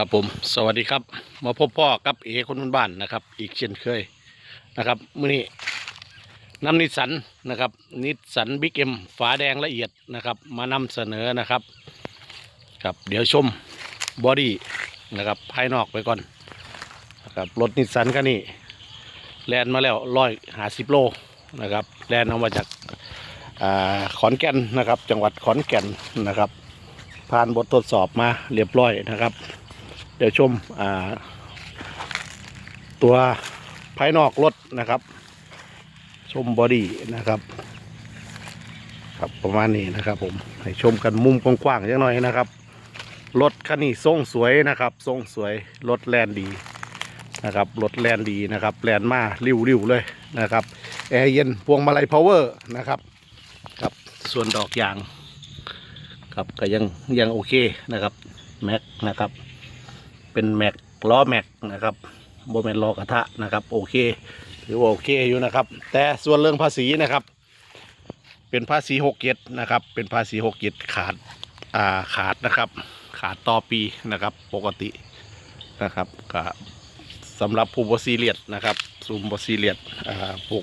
ครับผมสวัสดีครับ มาพบพ่อกับเอคนบ้านนะครับ อีกเช่นเคยนะครับมื้อนี้น้ำนิสสันนะครับ นิสสันบิ๊กเอ็มฝาแดงละเอียดนะครับ มานำเสนอนะครับครับเดี๋ยวชมบอดี้นะครับภายนอกไปก่อนนะครับรถนิสสันคันนี้แลนมาแล้วร้อยหาสิบโลนะครับแลนเอามาจากอขอนแก่นนะครับ จังหวัดขอนแก่นนะครับ ผ่านบททดสอบมาเรียบร้อยนะครับ เดี๋ยวชมตัวภายนอกรถนะครับ ชมบอดี้นะครับครับประมาณนี้นะครับ ผมให้ชมกันมุมกว้างๆจังหน่อยนะครับรถคันนี้ทรงสวยนะครับทรงสวยรถแลนดีนะครับรถแลนดีนะครับแลนมาริ้วๆเลยนะครับแอร์เย็นพวงมาลัยพาวเวอร์นะครับครับส่วนดอกยางครับก็ยังยังโอเคนะครับแม็กนะครับ เป็นแม็กล้อแม็กนะครับโบแมนล้อกระทะนะครับ โอเคถือว่าโอเคอยู่นะครับ แต่ส่วนเรื่องภาษีนะครับ เป็นภาษีหกเจ็ดนะครับ เป็นภาษีหกเจ็ดขาดอ่าขาดนะครับ ขาดต่อปีนะครับ ปกตินะครับก็สำหรับผู้บซีเรียดนะครับซูมบซีเรียดอ่าพวก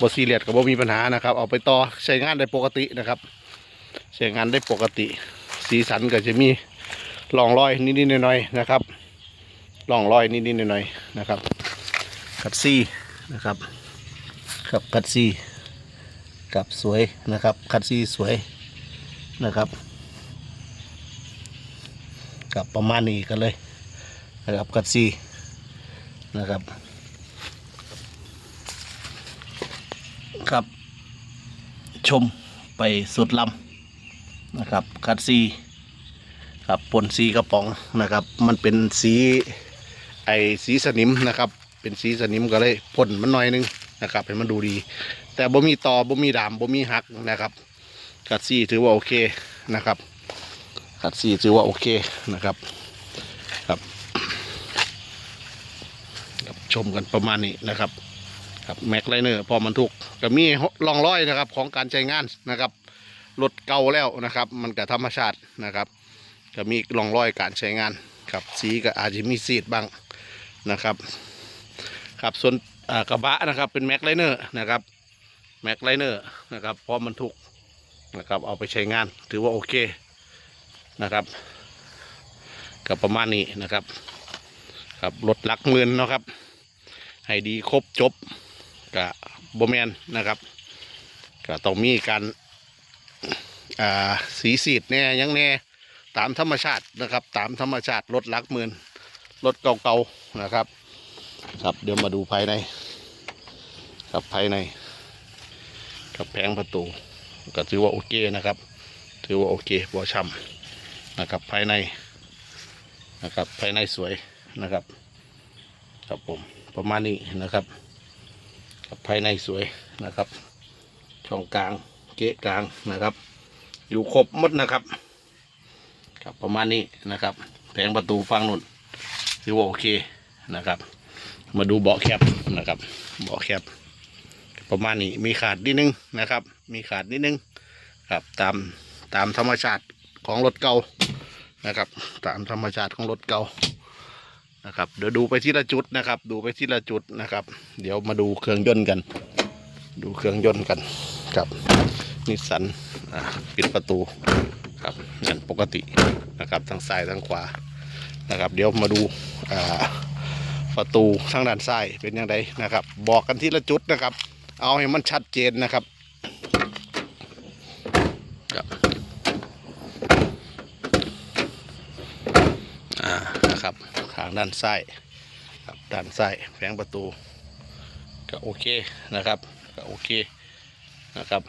บซีเรียดก็บ่มีปัญหานะครับ เอาไปต่อใช้งานได้ปกตินะครับ ใช้งานได้ปกติ สีสันก็จะมี ร่องรอยนิดๆหน่อยๆนะครับร่องรอยนิดๆหน่อยๆนะครับคัดซี่นะครับครับคัดซี่กับสวยนะครับคัดซี่สวยนะครับ กับประมาณนี้กันเลยนะครับคัดซี่นะครับครับชมไปสุดลำนะครับคัดซี ครับปนสีกระป๋องนะครับ มันเป็นสีไอสีสนิมนะครับ เป็นสีสนิมก็เลยพ่นมันหน่อยนึงนะครับให้มันดูดี แต่บ่มีตอบ่มีดามบ่มีหักนะครับคัดซีถือว่าโอเคนะครับคัดซีถือว่าโอเคนะครับครับชมกันประมาณนี้นะครับครับแม็กไลเนอร์พอมันทุกก็มีร่องร้อยนะครับของการใช้งานนะครับรถเก่าแล้วนะครับ มันก็ธรรมชาตินะครับ ก็มีร่องรอยการใช้งานครับสีก็อาจจะมีสีดบ้างนะครับครับส่วนกระบะนะครับเป็นแม็กไลเนอร์นะครับแม็กไลเนอร์นะครับพราะมันถูกนะครับเอาไปใช้งานถือว่าโอเคนะครับกับประมาณนี้นะครับครับรถลักหมื่นนะครับ ให้ดีครบจบกับโบแมนนะครับก็ต้องมีการอ่าสีสีดแน่ยังแน่ ตามธรรมชาตินะครับ ตามธรรมชาติรถลักหมื่นรถเก่าๆนะครับ ครับเดี๋ยวมาดูภายใน ครับภายในกับแผงประตูก็ถือว่าโอเคนะครับ ถือว่าโอเคบัวช่ำนะครับภายในนะครับภายในสวยนะครับครับผมประมาณนี้นะครับครับภายในสวยนะครับ ช่องกลางเกะกลางนะครับ อยู่ครบหมดนะครับ ครับประมาณนี้นะครับแผงประตูฟังนุ่นถือว่าโอเคนะครับ มาดูเบาะแคบนะครับ เบาะแคบประมาณนี้มีขาดนิดนึงนะครับ มีขาดนิดนึงครับตามตามธรรมชาติของรถเก่านะครับ ตามธรรมชาติของรถเก่านะครับเดี๋ยวดูไปที่ละจุดนะครับ ดูไปที่ละจุดนะครับ เดี๋ยวมาดูเครื่องยนต์กัน ดูเครื่องยนต์กันครับนิสสันปิดประตู ครับนั่นปกตินะครับทั้งซ้ายทั้งขวานะครับ เดี๋ยวมาดูาประตูทางด้านซ้ายเป็นยังไงนะครับ บอกกันที่ละจุดนะครับ เอาให้มันชัดเจนนะครับนะครับทางด้านซ้ายครับด้านซ้ายแผงประตูก็โอเคนะครับก็โอเคนะครับ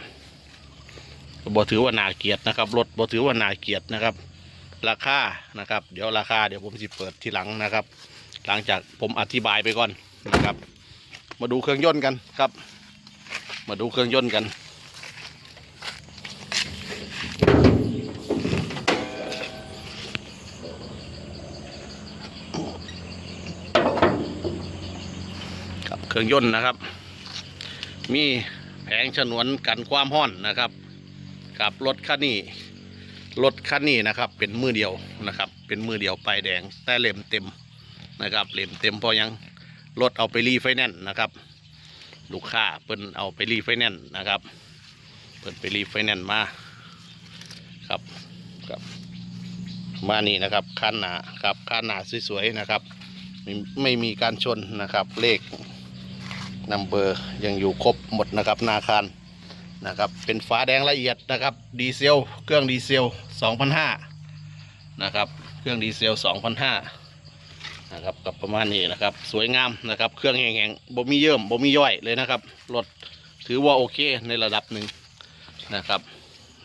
บ่ถือว่านาเกียรตินะครับรถบ่ถือว่านาเกียรตินะครับ ราคานะครับ เดี๋ยวราคาเดี๋ยวผมจะเปิดทีหลังนะครับ หลังจากผมอธิบายไปก่อนนะครับ มาดูเครื่องยนต์กันครับ มาดูเครื่องยนต์กันครับเครื่องยนต์นะครับ มีแผงฉนวนกันความห้อนนะครับ กับรถคันนี้รถคันนี้นะครับ เป็นมือเดียวนะครับ เป็นมือเดียวป้ายแดงแต่เล่มเต็มนะครับเล่มเต็มพราะยังรถเอาไปรีไฟแนนซ์นะครับ ลูกค้าเพิ่นเอาไปรีไฟแนนซ์นะครับเพิ่นไปรีไฟแนนซ์มาครับครับ มานี่นะครับคันหนาครับคันหนาสวยๆนะครับไม่ไม่มีการชนนะครับเลขนัมเบอร์ยังอยู่ครบหมดนะครับนาคัน นะครับเป็นฝาแดงละเอียดนะครับดีเซลเครื่องดีเซล2,500นะครับเครื่องดีเซล2,500นะครับกับประมาณนี้นะครับสวยงามนะครับเครื่องแห้งๆบ่มีเยิ่มบ่มีย่อยเลยนะครับรถถือว่าโอเคในระดับหนึ่งนะครับ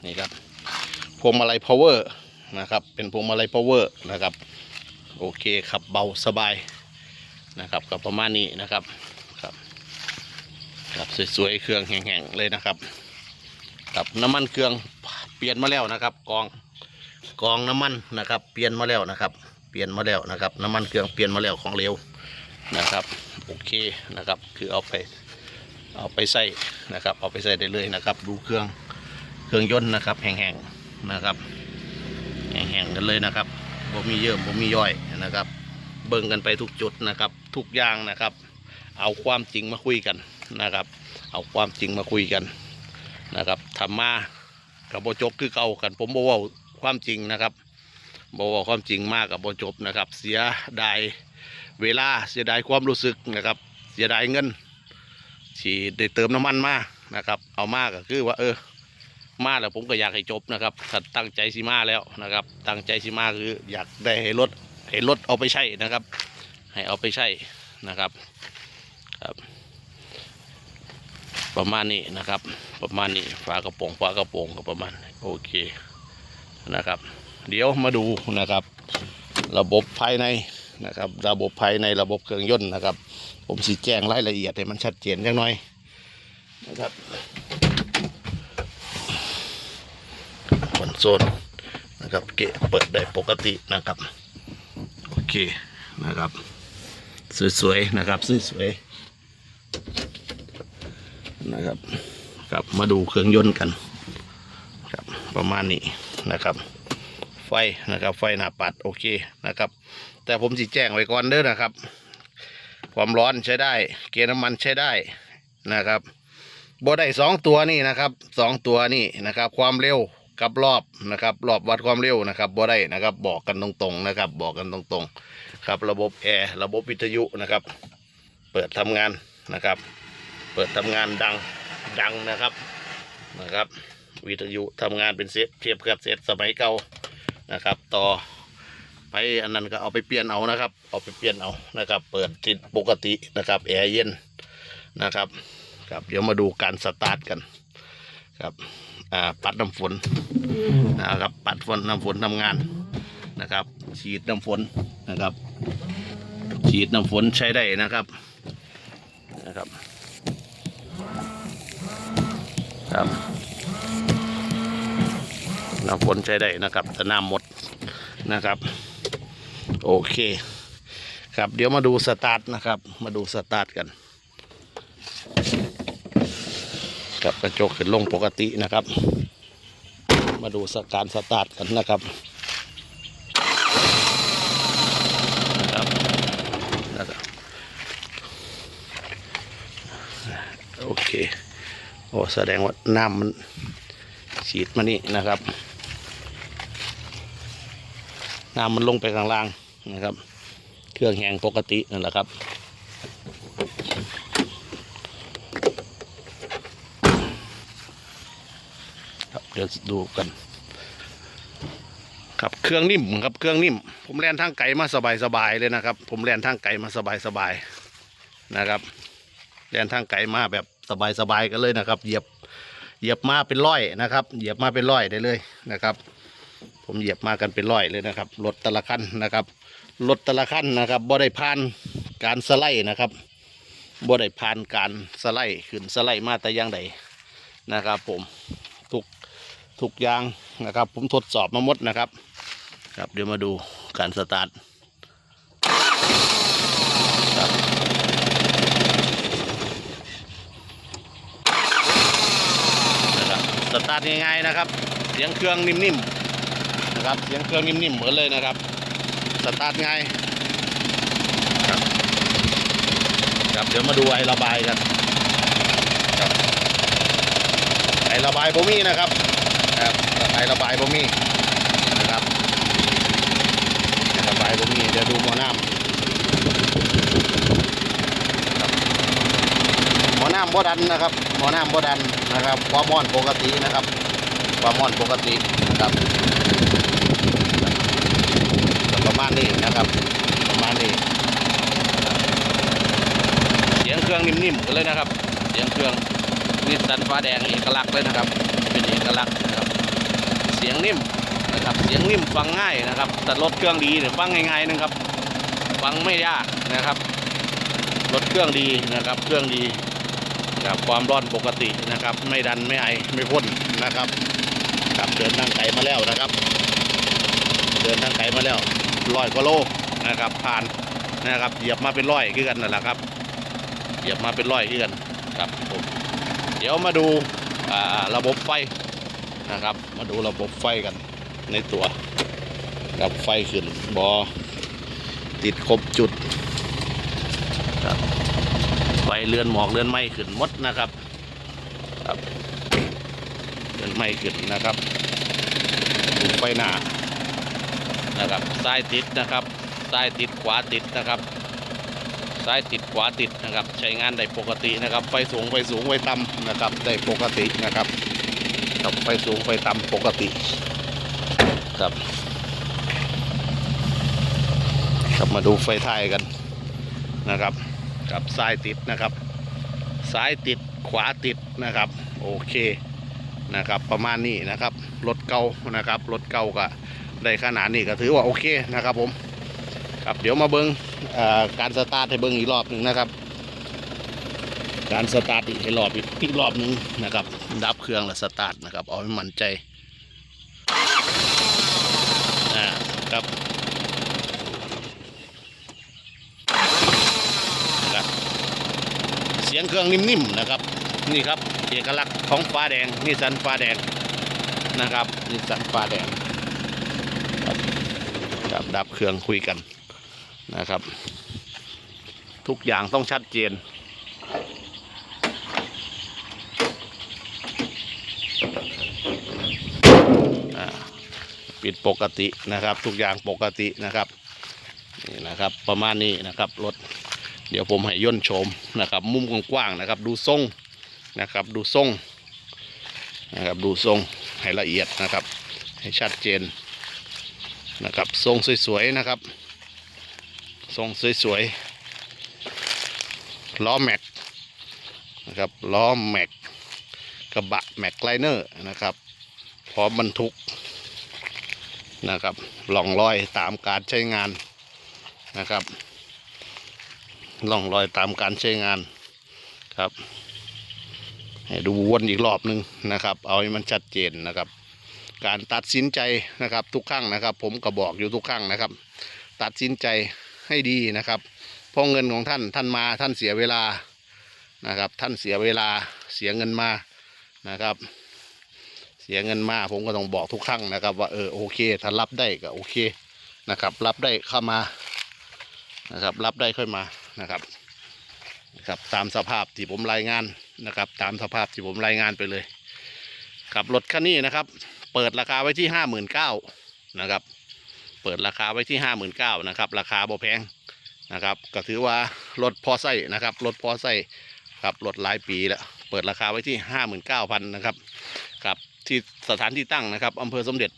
นี่ครับพวงมาลัย power นะครับเป็นพวงมาลัย power นะครับโอเคขับเบาสบายนะครับกับประมาณนี้นะครับครับครับสวยๆเครื่องแห้งๆเลยนะครับ กับน้ำมันเครื่องเปลี่ยนมาแล้วนะครับ กองกองน้ำมันนะครับ เปลี่ยนมาแล้วนะครับ เปลี่ยนมาแล้วนะครับ น้ำมันเครื่องเปลี่ยนมาแล้วของเร็วนะครับโอเคนะครับ คือเอาไปเอาไปใส่นะครับ เอาไปใส่ได้เลยนะครับ ดูเครื่องเครื่องยนต์นะครับ แห้งๆนะครับ แห้งๆกันเลยนะครับบ่มีเยิ่มบ่มีย่อยนะครับ เบิ่งกันไปทุกจุดนะครับ ทุกอย่างนะครับ เอาความจริงมาคุยกันนะครับ เอาความจริงมาคุยกัน ทำมากับโบจบคือเก่ากัน ผมบอกว่าความจริงนะครับบอกว่าความจริงมากกับโบจบนะครับ เสียดายเวลาเสียดายความรู้สึกนะครับ เสียดายเงินที่ได้เติมน้ำมันมานะครับ เอามากก็คือว่าเออมาแล้วผมก็อยากให้จบนะครับถ้าตั้งใจสิมาแล้วนะครับ ตั้งใจสิมาคืออยากได้ให้รถให้รถเอาไปใช้นะครับ ให้เอาไปใช้นะครับครับ ประมาณนี้นะครับ ประมาณนี้ฝากระโปรงฝากระโปรงก็ประมาณโอเคนะครับ เดี๋ยวมาดูนะครับ ระบบภายในนะครับ ระบบภายในระบบเครื่องยนต์นะครับ ผมสิแจ้งรายละเอียดให้มันชัดเจนจังหน่อยนะครับคอนโซลนะครับเกะเปิดได้ปกตินะครับ โอเคนะครับ สวยๆนะครับสวยๆ นะครับ ครับมาดูเครื่องยนต์กันครับประมาณนี้นะครับ ไฟนะครับ ไฟหน้าปัดโอเคนะครับ แต่ผมจะแจ้งไว้ก่อนเด้อนะครับ ความร้อนใช้ได้ เกณฑ์น้ำมันใช้ได้นะครับบ่ได้สองตัวนี่นะครับสองตัวนี่นะครับ ความเร็วกับรอบนะครับ รอบวัดความเร็วนะครับบ่ได้นะครับ บอกกันตรงๆนะครับ บอกกันตรงๆ ครับ ระบบแอร์ระบบวิทยุนะครับ เปิดทำงานนะครับ ปิดทำงานดังดังนะครับนะครับ วิทยุทำงานเป็นเซตเทียบกับเซตสมัยเก่านะครับ ต่อไปอันนั้นก็เอาไปเปลี่ยนเอานะครับ เอาไปเปลี่ยนเอานะครับ เปิดติดปกตินะครับแอร์เย็นนะครับครับเดี๋ยวมาดูการสตาร์ทกันครับอ่าปัดน้ำฝนนะครับปัดฝนน้ำฝนทำงานนะครับ ฉีดน้ำฝนนะครับ ฉีดน้ำฝนใช้ได้นะครับนะครับ ครับน้ำฝนใช้ได้นะครับแต่น้ำหมดนะครับ โอเค ครับเดี๋ยวมาดูสตาร์ทนะครับ มาดูสตาร์ทกันกับกระจกขึ้นลงปกตินะครับ มาดูสการสตาร์ทกันนะครับนะครับโอเคโอ้แสดงว่าน้ำมันฉีดมานี่นะครับ น้ำมันลงไปข้างล่างนะครับ เครื่องแห้งปกตินั่นแหละครับครับเดี๋ยวดูกัน ครับเครื่องนิ่มครับเครื่องนิ่ม ผมแล่นทางไกลมาสบายๆเลยนะครับ ผมแล่นทางไกลมาสบายๆนะครับแล่นทางไกลมาแบบ สบายๆกันเลยนะครับ เหยียบเหยียบมาเป็นร้อยนะครับ เหยียบมาเป็นร้อยได้เลยนะครับ ผมเหยียบมากันเป็นร้อยเลยนะครับรถแต่ละคันนะครับรถแต่ละคันนะครับบ่ได้ผ่านการสไลด์นะครับบ่ได้ผ่านการสไลด์ขึ้นสไลด์มาแต่ยังใดนะครับ ผมทุกทุกอย่างนะครับ ผมทดสอบมาหมดนะครับ ครับเดี๋ยวมาดูการสตาร์ทครับนะครับ สตาร์ทง่ายๆนะครับ เสียงเครื่องนิ่มๆนะครับ เสียงเครื่องนิ่มๆเหมือนเลยนะครับ สตาร์ทง่ายครับครับเดี๋ยวมาดูไอระบายกันครับไอระบายโบมี่นะครับครับไอระบายโบมี่นะครับไอระบายโบมีเดี๋ยวดูหมอน้ำหมอน้ำบ่ดันนะครับ หมอน้ำบ่ดันนะครับความร้อนปกตินะครับความร้อนปกตินะครับประมาณนี้นะครับ ประมาณนี้เสียงเครื่องนิ่มๆเลยนะครับ เสียงเครื่องนิสสันฟ้าแดงเอกลักษณ์เลยนะครับ เป็นเอกลักษณ์นะครับ เสียงนิ่มนะครับ เสียงนิ่มฟังง่ายนะครับแต่รถเครื่องดีเนี่ยฟังง่ายๆนะครับ ฟังไม่ยากนะครับรถเครื่องดีนะครับ เครื่องดี นะครับความร้อนปกตินะครับ ไม่ดันไม่ไอไม่พ่นนะครับครับเดินทางไกลมาแล้วนะครับ เดินทางไกลมาแล้วร้อยกว่าโลนะครับ ผ่านนะครับเหยียบมาเป็นร้อยคือกันนั่นแหละครับเหยียบมาเป็นร้อยคือกันครับผมเดี๋ยวมาดูาระบบไฟนะครับ มาดูระบบไฟกันในตัวครับไฟขึ้นบอติดครบจุดครับ เลื่อนหมอกเลื่อนไหมขึ้นมดนะครับครับเลื่อนไหมขึ้นนะครับดูไฟหนานะครับซ้ายติดนะครับซ้ายติดขวาติดนะครับซ้ายติดขวาติดนะครับ ใช้งานได้ปกตินะครับ ไฟสูงไฟสูงไฟต่ำนะครับได้ปกตินะครับครับไฟสูงไฟต่ำปกติครับครับมาดูไฟท้ายกันนะครับ กับซ้ายติดนะครับ ซ้ายติดขวาติดนะครับ โอเคนะครับประมาณนี้นะครับรถเก่านะครับรถเก่าก็ได้ขนาดนี้ก็ถือว่าโอเคนะครับผมครับเดี๋ยวมาเบิ้งการสตาร์ทให้เบิ้งอีกรอบหนึ่งนะครับ การสตาร์ทอีกให้รอบอีกอีกรอบหนึ่งนะครับ ดับเครื่องแล้วสตาร์ทนะครับเอาให้มั่นใจอ่าครับ สียงเครื่องนิ่มๆนะครับ นี่ครับเอกลักษณ์ของฟ้าแดงนิสสันฟ้าแดงนะครับนิสสันฟ้าแดงครับดับเครื่องคุยกันนะครับ ทุกอย่างต้องชัดเจนปิดปกตินะครับ ทุกอย่างปกตินะครับนี่นะครับประมาณนี้นะครับรถ เดี๋ยวผมให้ย่นโฉมนะครับ มุมกว้างๆนะครับ ดูทรงนะครับ ดูทรงนะครับ ดูทรงให้ละเอียดนะครับ ให้ชัดเจนนะครับ ทรงสวยๆนะครับ ทรงสวยๆล้อแม็กนะครับล้อแม็กกระบะแม็กไลเนอร์นะครับพร้อมบรรทุกนะครับหล่องรอยตามการใช้งานนะครับ ล่องรอยตามการใช้งานครับให้ดูวนอีกรอบหนึ่งนะครับ เอาให้มันชัดเจนนะครับ การตัดสินใจนะครับทุกครั้งนะครับ ผมก็บอกอยู่ทุกครั้งนะครับ ตัดสินใจให้ดีนะครับเพราะเงินของท่านท่านมาท่านเสียเวลานะครับ ท่านเสียเวลาเสียเงินมานะครับ เสียเงินมาผมก็ต้องบอกทุกครั้งนะครับ ว่าเออโอเค ถ้ารับได้ก็โอเคนะครับ รับได้เข้ามานะครับ รับได้ค่อยมา นะครับนะครับตามสภาพที่ผมรายงานนะครับ ตามสภาพที่ผมรายงานไปเลยครับรถคันนี้นะครับ เปิดราคาไว้ที่ห้าหมื่นเก้านะครับ เปิดราคาไว้ที่ห้าหมื่นเก้านะครับ ราคาบ่แพงนะครับ ก็ถือว่ารถพอไส้นะครับรถพอไส้ครับรถหลายปีแล้วเปิดราคาไว้ที่ห้าหมื่นเก้าพันนะครับครับที่สถานที่ตั้งนะครับอำเภอสมเด็จ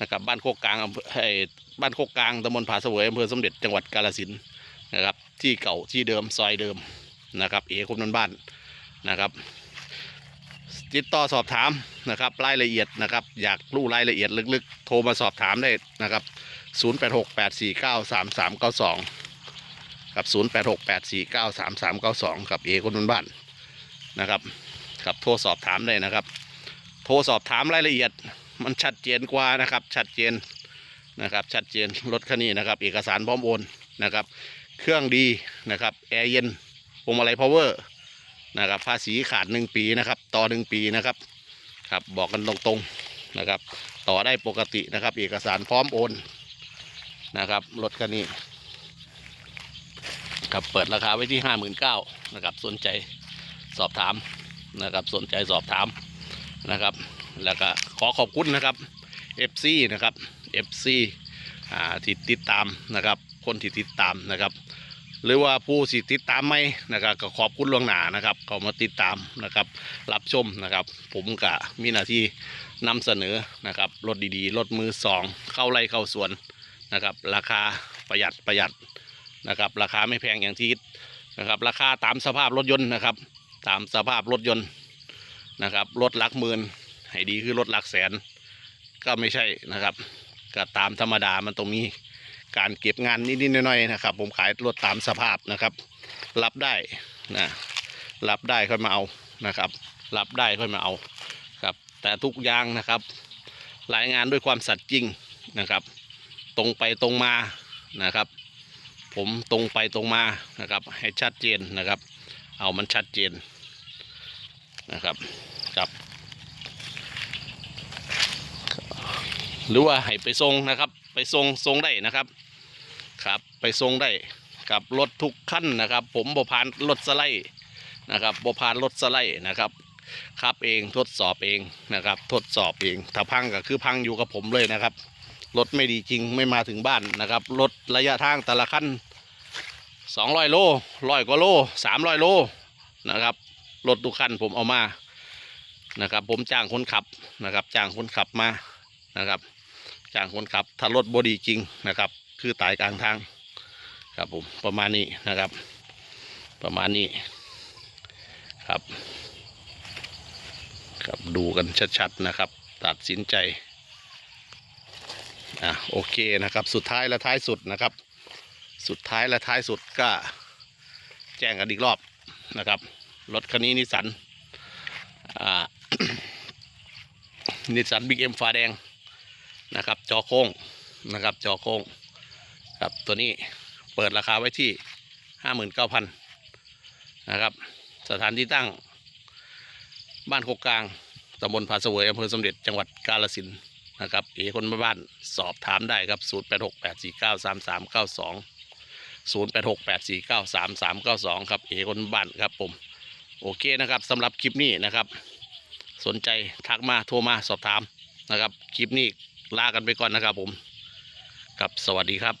นะครับบ้านโคกกลางอำเภอบ้านโคกกลางตำบลผาเสวยอำเภอสมเด็จจังหวัดกาฬสินธุ์นะครับ ที่เก่าที่เดิมซอยเดิมนะครับ เอคมนันบ้านนะครับ ติดต่อสอบถามนะครับรายละเอียดนะครับ อยากรู้รายละเอียดลึกๆ โทรมาสอบถามได้นะครับ 0868493392ครับ 0868493392ครับเอคนบนบ้านนะครับครับโทรสอบถามได้นะครับ โทรสอบถามรายละเอียดมันชัดเจนกว่านะครับ ชัดเจนนะครับ ชัดเจนรถคันนี้นะครับ เอกสารพร้อมโอนนะครับ เครื่องดีนะครับแอร์เย็นพวงมาลัยพาวเวอร์นะครับภาษีขาดหนึ่งปีนะครับ ต่อหนึ่งปีนะครับครับบอกกันตรงๆนะครับ ต่อได้ปกตินะครับ เอกสารพร้อมโอนนะครับรถคันนี้ครับเปิดราคาไว้ที่ห้าหมื่นเก้านะครับสนใจสอบถามนะครับสนใจสอบถามนะครับ แล้วก็ขอขอบคุณนะครับ FC นะครับ FC อ่าที่ติดตามนะครับ คนที่ติดตามนะครับ หรือว่าผู้สิติดตามไหมนะครับก็ขอบคุณล่วงหน้านะครับเขามาติดตามนะครับรับชมนะครับ ผมกะมีหน้าที่นำเสนอนะครับรถดีๆรถมือสองเข้าไร่เข้าสวนนะครับ ราคาประหยัดประหยัดนะครับ ราคาไม่แพงอย่างที่คิดนะครับ ราคาตามสภาพรถยนต์นะครับ ตามสภาพรถยนต์นะครับรถหลักหมื่นให้ดีคือรถหลักแสน ก็ไม่ใช่นะครับก็ตามธรรมดามันต้องมี การเก็บงานนิดๆหน่อยๆนะครับ ผมขายรถตามสภาพนะครับ รับได้นะรับได้ค่อยมาเอานะครับ รับได้ค่อยมาเอาครับ แต่ทุกอย่างนะครับ รายงานด้วยความสัตย์จริงนะครับ ตรงไปตรงมานะครับ ผมตรงไปตรงมานะครับ ให้ชัดเจนนะครับ เอามันชัดเจนนะครับครับ หรือว่าให้ไปส่งนะครับ ไปส่งส่งได้นะครับครับ ไปส่งได้กับรถทุกขั้นนะครับ ผมบผ่านรถสไลด์นะครับบผ่านรถสไลด์นะครับครับเองทดสอบเองนะครับ ทดสอบเองถ้าพังก็คือพังอยู่กับผมเลยนะครับรถไม่ดีจริงไม่มาถึงบ้านนะครับรถระยะทางแต่ละขั้นสองร้อยโลร้อยกว่าโลสามร้อยโลนะครับรถทุกขั้นผมเอามานะครับ ผมจ้างคนขับนะครับ จ้างคนขับมานะครับ จ้างคนขับ ถ้ารถบดีจริงนะครับ คือตายกลางทางครับผมประมาณนี้นะครับ ประมาณนี้ครับ ครับดูกันชัดๆนะครับ ตัดสินใจอะโอเคนะครับสุดท้ายและท้ายสุดนะครับ สุดท้ายและท้ายสุดก็แจ้งกันอีกรอบนะครับรถคันนี้นิสสันอ่านิสสันบิ๊กเอ็มฟ้าแดง นะครับ จอโค้งนะครับ จอโค้งครับตัวนี้เปิดราคาไว้ที่ห้าหมื่นเก้าพันนะครับ สถานที่ตั้ง บ้านโคกกลางตำบลผาเสวยอำเภอสมเด็จจังหวัดกาฬสินนะครับเอคนบ้านสอบถามได้ครับ 0 8 6 8 4 9 3 3 9 2 0 8 6 8 4 9 3 3 9 2 ครับเอคนบ้านครับผมโอเคนะครับสำหรับคลิปนี้นะครับ สนใจทักมาโทรมาสอบถามนะครับ คลิปนี้ ลากันไปก่อนนะครับผมกับสวัสดีครับ